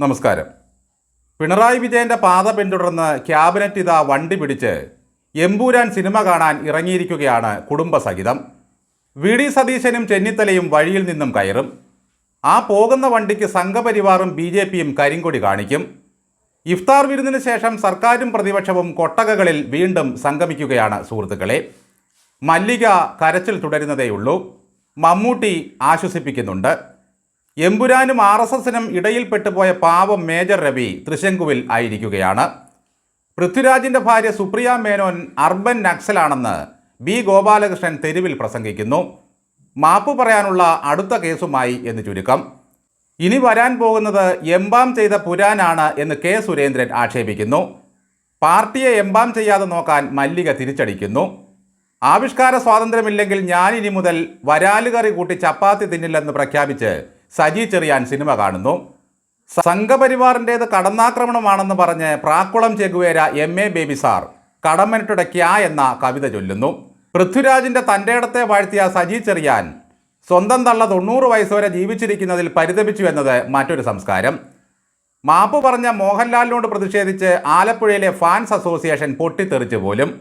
നമസ്കാരം. പിണറായി വിജയന്റെ പാത പിന്തുടർന്ന് ക്യാബിനറ്റ് ഇതാ വണ്ടി പിടിച്ച് എമ്പൂരാൻ സിനിമ കാണാൻ ഇറങ്ങിയിരിക്കുകയാണ് കുടുംബസഹിതം വി ഡി സതീശനും ചെന്നിത്തലയും വഴിയിൽ നിന്നും കയറും. ആ പോകുന്ന വണ്ടിക്ക് സംഘപരിവാറും ബി ജെ പിയും കരിങ്കൊടി കാണിക്കും. ഇഫ്താർ വിരുന്നിന് ശേഷം സർക്കാരും പ്രതിപക്ഷവും കൊട്ടകകളിൽ വീണ്ടും സംഗമിക്കുകയാണ് സുഹൃത്തുക്കളെ. മല്ലിക കരച്ചിൽ തുടരുന്നതേയുള്ളൂ. മമ്മൂട്ടി ആശ്വസിപ്പിക്കുന്നുണ്ട്. എമ്പുരാനും ആർ എസ് എസിനും ഇടയിൽപ്പെട്ടുപോയ പാവം മേജർ രവി തൃശങ്കുവിൽ ആയിരിക്കുകയാണ്. പൃഥ്വിരാജിന്റെ ഭാര്യ സുപ്രിയ മേനോൻ അർബൻ നക്സലാണെന്ന് ബി ഗോപാലകൃഷ്ണൻ തെരുവിൽ പ്രസംഗിക്കുന്നു. മാപ്പ് പറയാനുള്ള അടുത്ത കേസുമായി എന്ന് ചുരുക്കം. ഇനി വരാൻ പോകുന്നത് എംബാം ചെയ്ത പുരാനാണ് എന്ന് കെ സുരേന്ദ്രൻ ആക്ഷേപിക്കുന്നു. പാർട്ടിയെ എംബാം ചെയ്യാതെ നോക്കാൻ മല്ലിക തിരിച്ചടിക്കുന്നു. ആവിഷ്കാര സ്വാതന്ത്ര്യമില്ലെങ്കിൽ ഞാനിനി മുതൽ വരാലുകറി കൂട്ടി ചപ്പാത്തി തിന്നില്ലെന്ന് പ്രഖ്യാപിച്ച് സജി ചെറിയാൻ സിനിമ കാണുന്നു. സംഘപരിവാറിന്റേത് കടന്നാക്രമണമാണെന്ന് പറഞ്ഞ് Prakkulam Che Guevara M A Baby sir കടമ്മനിട്ടുടെ ക്യാ എന്ന കവിത ചൊല്ലുന്നു. പൃഥ്വിരാജിന്റെ തന്റെ ഇടത്തെ വാഴ്ത്തിയ സജി ചെറിയാൻ സ്വന്തം തള്ള തൊണ്ണൂറ് വയസ്സ് വരെ ജീവിച്ചിരിക്കുന്നതിൽ പരിതപിച്ചു എന്നത് മറ്റൊരു സംസ്കാരം. മാപ്പ് പറഞ്ഞ മോഹൻലാലിനോട് പ്രതിഷേധിച്ച് ആലപ്പുഴയിലെ ഫാൻസ് അസോസിയേഷൻ പൊട്ടിത്തെറിച്ചു പോലും.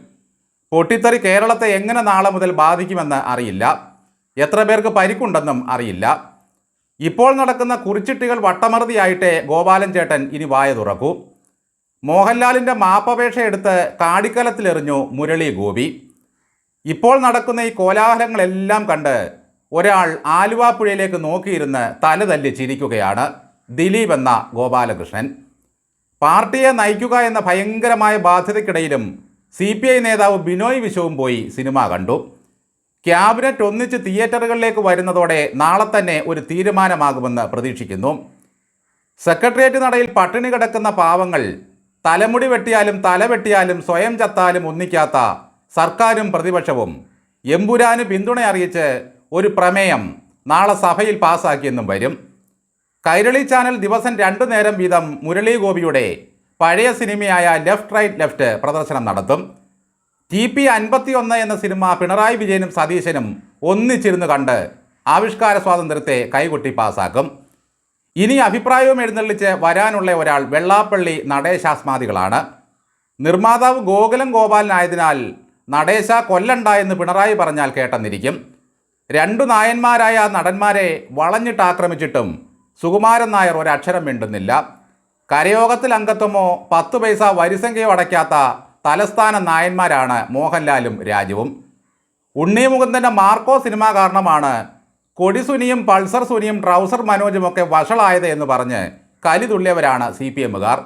പൊട്ടിത്തെറി കേരളത്തെ എങ്ങനെ നാളെ മുതൽ ബാധിക്കുമെന്ന് അറിയില്ല. എത്ര പേർക്ക് പരിക്കുണ്ടെന്നും അറിയില്ല. ഇപ്പോൾ നടക്കുന്ന കുറിച്ചിട്ടികൾ വട്ടമറുതിയായിട്ടേ ഗോപാലൻ ചേട്ടൻ ഇനി വായ തുറക്കൂ. മോഹൻലാലിന്റെ മാപ്പപേക്ഷ എടുത്ത് കാടിക്കലത്തിലെറിഞ്ഞു മുരളി ഗോപി. ഇപ്പോൾ നടക്കുന്ന ഈ കോലാഹലങ്ങളെല്ലാം കണ്ട് ഒരാൾ ആലുവാപ്പുഴയിലേക്ക് നോക്കിയിരുന്ന് തല തല്ലി ചിരിക്കുകയാണ് ദിലീപ് എന്ന ഗോപാലകൃഷ്ണൻ. പാർട്ടിയെ നയിക്കുക എന്ന ഭയങ്കരമായ ബാധ്യതയ്ക്കിടയിലും സി പി ഐ നേതാവ് ബിനോയ് വിശ്വവും പോയി സിനിമ കണ്ടു. ക്യാബിനറ്റ് ഒന്നിച്ച് തിയേറ്ററുകളിലേക്ക് വരുന്നതോടെ നാളെ തന്നെ ഒരു തീരുമാനമാകുമെന്ന് പ്രതീക്ഷിക്കുന്നു. സെക്രട്ടേറിയറ്റ് നടയിൽ പട്ടിണി കിടക്കുന്ന പാവങ്ങൾ തലമുടി വെട്ടിയാലും തല വെട്ടിയാലും സ്വയം ചത്താലും ഒന്നിക്കാത്ത സർക്കാരും പ്രതിപക്ഷവും. എമ്പുരാന് പിന്തുണ അറിയിച്ച് ഒരു പ്രമേയം നാളെ സഭയിൽ പാസാക്കിയെന്നും വരും. കൈരളി ചാനൽ ദിവസം രണ്ടു നേരം വീതം മുരളി ഗോപിയുടെ പഴയ സിനിമയായ ലെഫ്റ്റ് റൈറ്റ് ലെഫ്റ്റ് പ്രദർശനം നടത്തും. ടി പി അൻപത്തിയൊന്ന് എന്ന സിനിമ പിണറായി വിജയനും സതീശനും ഒന്നിച്ചിരുന്ന് കണ്ട് ആവിഷ്കാര സ്വാതന്ത്ര്യത്തെ കൈകൊട്ടി പാസാക്കും. ഇനി അഭിപ്രായവും എഴുന്നള്ളിച്ച് വരാനുള്ള ഒരാൾ വെള്ളാപ്പള്ളി നടേശാസ്മാദികളാണ്. നിർമ്മാതാവ് ഗോകുലം ഗോപാലനായതിനാൽ നടേശ കൊല്ലണ്ട എന്ന് പിണറായി പറഞ്ഞാൽ കേട്ടെന്നിരിക്കും. രണ്ടു നായന്മാരായ നടന്മാരെ വളഞ്ഞിട്ട് ആക്രമിച്ചിട്ടും സുകുമാരൻ നായർ ഒരക്ഷരം മിണ്ടുന്നില്ല. കരയോഗത്തിൽ അംഗത്വമോ പത്ത് പൈസ വരിസംഖ്യയോ അടയ്ക്കാത്ത തലസ്ഥാന നായന്മാരാണ് മോഹൻലാലും രാജുവും. ഉണ്ണി മുകുന്ദന്റെ മാർക്കോ സിനിമ കാരണമാണ് കൊടിസുനിയും പൾസർ സുനിയും ട്രൗസർ മനോജുമൊക്കെ വഷളായത് എന്ന് പറഞ്ഞ് കലി തുള്ളിയവരാണ് സി പി എമ്മുകാർ.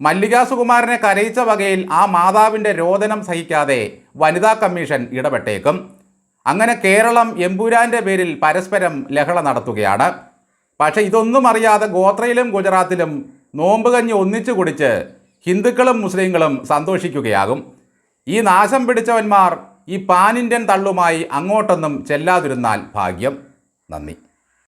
മല്ലിക സുകുമാരനെ കരയിച്ച വകയിൽ ആ മാതാവിന്റെ രോദനം സഹിക്കാതെ വനിതാ കമ്മീഷൻ ഇടപെട്ടേക്കും. അങ്ങനെ കേരളം എമ്പുരാന്റെ പേരിൽ പരസ്പരം ലഹള നടത്തുകയാണ്. പക്ഷേ ഇതൊന്നും അറിയാതെ ഗോത്രയിലും ഗുജറാത്തിലും നോമ്പുകഞ്ഞ് ഒന്നിച്ചു കുടിച്ച് ഹിന്ദുക്കളും മുസ്ലിങ്ങളും സന്തോഷിക്കുകയാകും. ഈ നാശം പിടിച്ചവന്മാർ ഈ പാനിന്ത്യൻ തള്ളുമായി അങ്ങോട്ടൊന്നും ചെല്ലാതിരുന്നാൽ ഭാഗ്യം. നന്ദി.